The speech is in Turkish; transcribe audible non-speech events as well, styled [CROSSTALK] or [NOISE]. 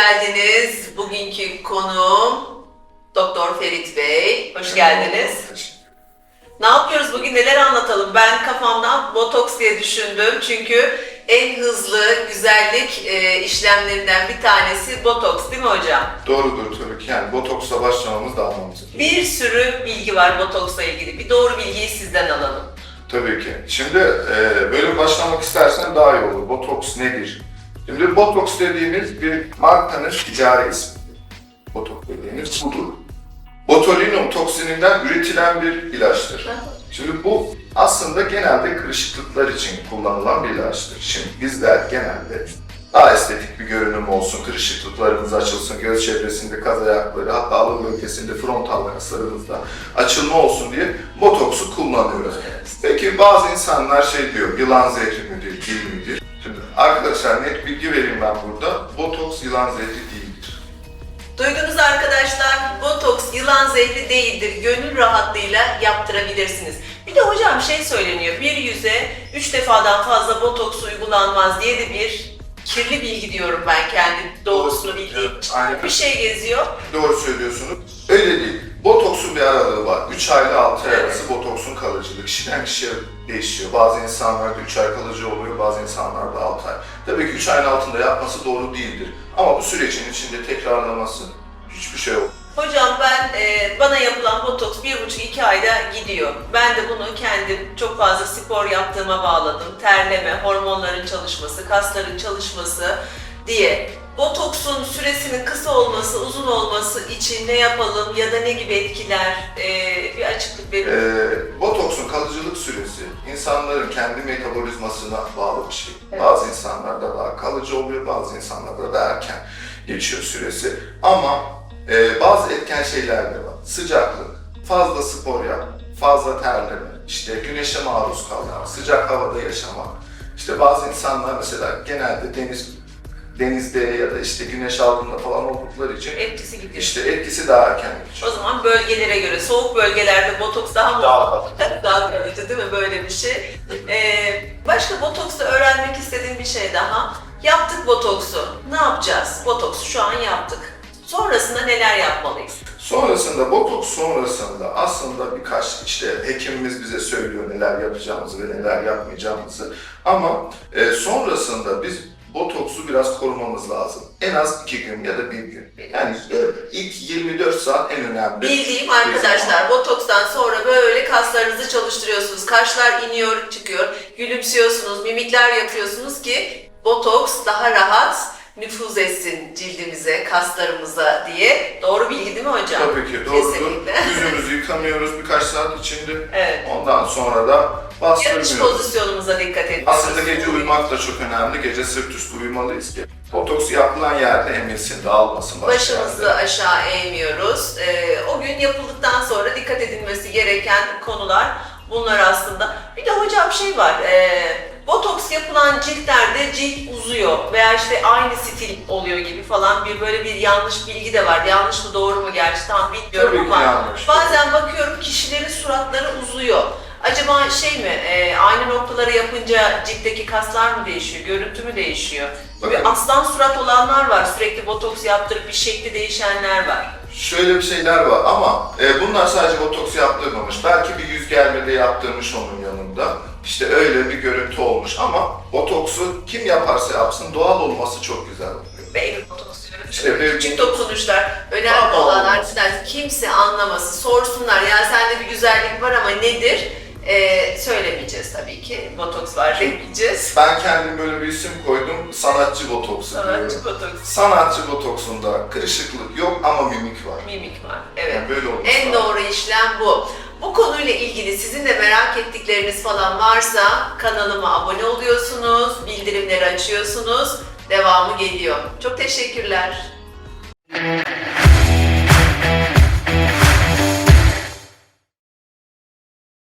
geldiniz. Bugünkü konuğum Doktor Ferit Bey. Hoş geldiniz. Ne yapıyoruz bugün neler anlatalım? Ben kafamdan botoks diye düşündüm. Çünkü en hızlı güzellik e, işlemlerinden bir tanesi botoks değil mi hocam? Doğrudur tabii ki. Yani botoksla başlamamız daha mantıklı. Bir sürü bilgi var botoksla ilgili. Bir doğru bilgiyi sizden alalım. Tabii ki. Şimdi e, böyle başlamak istersen daha iyi olur. Botoks nedir? Şimdi botoks dediğimiz bir markanın ticari ismi. Botoks dediğimiz budur. Botulinum toksininden üretilen bir ilaçtır. Şimdi bu aslında genelde kırışıklıklar için kullanılan bir ilaçtır. Şimdi bizler genelde daha estetik bir görünüm olsun, kırışıklıklarımız açılsın, göz çevresinde, kaz ayakları, hatta alın bölgesinde, frontal kaslarımızda açılma olsun diye botoksu kullanıyoruz. Peki bazı insanlar şey diyor, yılan zehri midir? Şimdi arkadaşlar net bilgi vereyim ben burada. Botoks yılan zehri değildir. Duydunuz arkadaşlar, botoks yılan zehri değildir. Gönül rahatlığıyla yaptırabilirsiniz. Bir de hocam şey söyleniyor, bir yüze üç defadan fazla botoks uygulanmaz diye de bir kirli bilgi diyorum ben kendi doğrusunu bildiğim. Aynen. Bir şey geziyor. Doğru söylüyorsunuz. Öyle değil. Botoksun bir aralığı var. 3 ay ile 6 ay arası botoksun kalıcılığı. Kişiden kişiye değişiyor. Bazı insanlarda 3 ay kalıcı oluyor, bazı insanlarda 6 ay. Tabii ki 3 ayın altında yapması doğru değildir. Ama bu sürecin içinde tekrarlaması hiçbir şey yok. Hocam ben e, bana yapılan botoks bir buçuk iki ayda gidiyor. Ben de bunu kendim çok fazla spor yaptığıma bağladım. Terleme, hormonların çalışması, kasların çalışması diye. Botoksun süresinin kısa olması, uzun olması için ne yapalım ya da ne gibi etkiler e, bir açıklık verin. Ee, botoksun kalıcılık süresi insanların kendi metabolizmasına bağlı bir şey. Evet. Bazı insanlarda daha kalıcı oluyor, bazı insanlarda da erken geçiyor süresi. Ama e, bazı etken şeyler de var. Sıcaklık, fazla spor yap, fazla terleme, işte güneşe maruz kalmak, sıcak havada yaşamak. İşte bazı insanlar mesela genelde deniz denizde ya da işte güneş altında falan oldukları için Etkisi gidiyor. işte etkisi daha erken O geçiyor. zaman bölgelere göre, soğuk bölgelerde botoks daha mı Daha [LAUGHS] daha kalıcı değil mi böyle bir şey? Ee, başka botoksta öğrenmek istediğim bir şey daha. Yaptık botoksu. Ne yapacağız? Botoksu şu an yaptık. Sonrasında neler yapmalıyız? Sonrasında, botoks sonrasında aslında birkaç işte hekimimiz bize söylüyor neler yapacağımızı ve neler yapmayacağımızı. Ama e, sonrasında biz botoksu biraz korumamız lazım. En az iki gün ya da bir gün. Yani ilk 24 saat en önemli. Bildiğim arkadaşlar botokstan sonra böyle kaslarınızı çalıştırıyorsunuz. Kaşlar iniyor, çıkıyor. Gülümsüyorsunuz, mimikler yapıyorsunuz ki botoks daha rahat cildimize, kaslarımıza diye. Doğru bilgi değil mi hocam? Tabii ki doğrudur. Kesinlikle. [LAUGHS] Yüzümüzü yıkamıyoruz birkaç saat içinde. Evet. Ondan sonra da Yatış bastırmıyoruz. pozisyonumuza dikkat ediyoruz. Aslında gece uyumak da çok önemli. Gece sırt üstü uyumalıyız ki botoks yapılan yerde emilsin, dağılmasın. Başımızı yerde. aşağı eğmiyoruz. Ee, o gün yapıldıktan sonra dikkat edilmesi gereken konular bunlar aslında. Bir de hocam şey var, e, botoks yapılan ciltlerde cilt uzuyor veya işte aynı stil oluyor gibi falan bir böyle bir yanlış bilgi de var. Yanlış mı doğru mu gerçi tam bilmiyorum Tabii ki ama yanlış. bazen bakıyorum kişilerin suratları uzuyor. Acaba şey mi, e, aynı noktaları yapınca ciltteki kaslar mı değişiyor, görüntü mü değişiyor? Bakın. Bir aslan surat olanlar var, sürekli botoks yaptırıp bir şekli değişenler var. Şöyle bir şeyler var ama e, bunlar sadece botoks yaptırmamış. Belki bir yüz germede yaptırmış onun yanında. İşte öyle bir görüntü olmuş ama botoksu kim yaparsa yapsın doğal olması çok güzel oluyor. Baby botoks diyoruz. İşte baby Küçük dokunuşlar. Önemli Daha olan arkadaşlar kimse anlamasın, sorsunlar ya sende bir güzellik var ama nedir? Ee, söylemeyeceğiz tabii ki. Botoks var demeyeceğiz. Ben kendim böyle bir isim koydum. Sanatçı botoksu Sanatçı diyorum. botoks. Sanatçı botoksunda kırışıklık yok ama mimik var. Mimik var. Evet. Yani böyle olması En doğru işlem bu. Bu konuyla ilgili sizin de merak ettikleriniz falan varsa kanalıma abone oluyorsunuz, bildirimleri açıyorsunuz. Devamı geliyor. Çok teşekkürler.